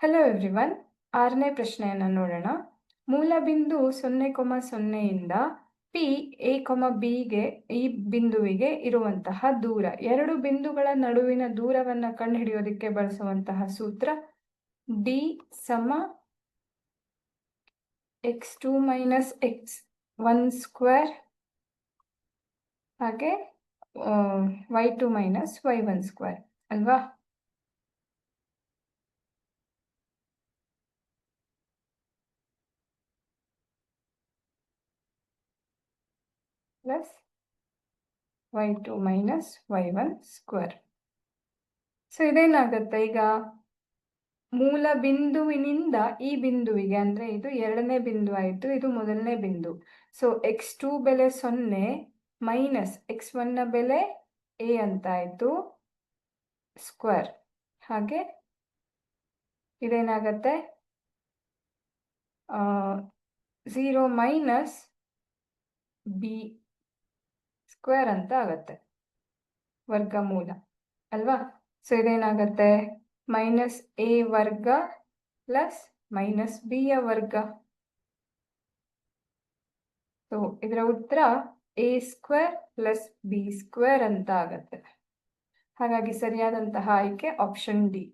Hello everyone ಆರನೇ ಪ್ರಶ್ನೆಯನ್ನು ನೋಡೋಣ. ಮೂಲ ಬಿಂದು ಸೊನ್ನೆ ಕೊಮ ಸೊನ್ನೆಯಿಂದ ಪಿ ಎ ಕೊಮ ಬಿಗೆ ಈ ಬಿಂದುವಿಗೆ ಇರುವಂತಹ ದೂರ. ಎರಡು ಬಿಂದುಗಳ ನಡುವಿನ ದೂರವನ್ನು ಕಂಡುಹಿಡಿಯೋದಕ್ಕೆ ಬಳಸುವಂತಹ ಸೂತ್ರ ಡಿ ಸಮ X two minus X one square ಹಾಗೆ Y two minus Y one square ಅಲ್ವಾ? Plus Y two minus Y one square so ಇದೇನಾಗುತ್ತೆ ಈಗ? ಮೂಲ ಬಿಂದುವಿನಿಂದ ಈ ಬಿಂದುವಿಗೆ ಅಂದರೆ ಇದು ಎರಡನೇ ಬಿಂದು ಆಯಿತು, ಇದು ಮೊದಲನೇ ಬಿಂದು. ಸೊ ಎಕ್ಸ್ ಟು ಬೆಲೆ ಸೊನ್ನೆ ಮೈನಸ್ ಎಕ್ಸ್ ಒನ್ನ ಬೆಲೆ ಎ ಅಂತ ಆಯಿತು ಸ್ಕ್ವೇರ್ ಹಾಗೆ ಇದೇನಾಗತ್ತೆ? ಝೀರೋ ಮೈನಸ್ ಬಿ ಸ್ಕ್ವೇರ್ ಅಂತ ಆಗತ್ತೆ. ವರ್ಗಮೂಲ, ಅಲ್ವಾ? ಸೊ ಇದೇನಾಗತ್ತೆ? ಮೈನಸ್ ಎ ವರ್ಗ ಪ್ಲಸ್ ಮೈನಸ್ ಬಿ ಯ ವರ್ಗ. ಸೊ ಇದರ ಉತ್ತರ A square plus B square ಅಂತ ಆಗತ್ತೆ. ಹಾಗಾಗಿ ಸರಿಯಾದಂತಹ ಆಯ್ಕೆ ಆಪ್ಷನ್ ಡಿ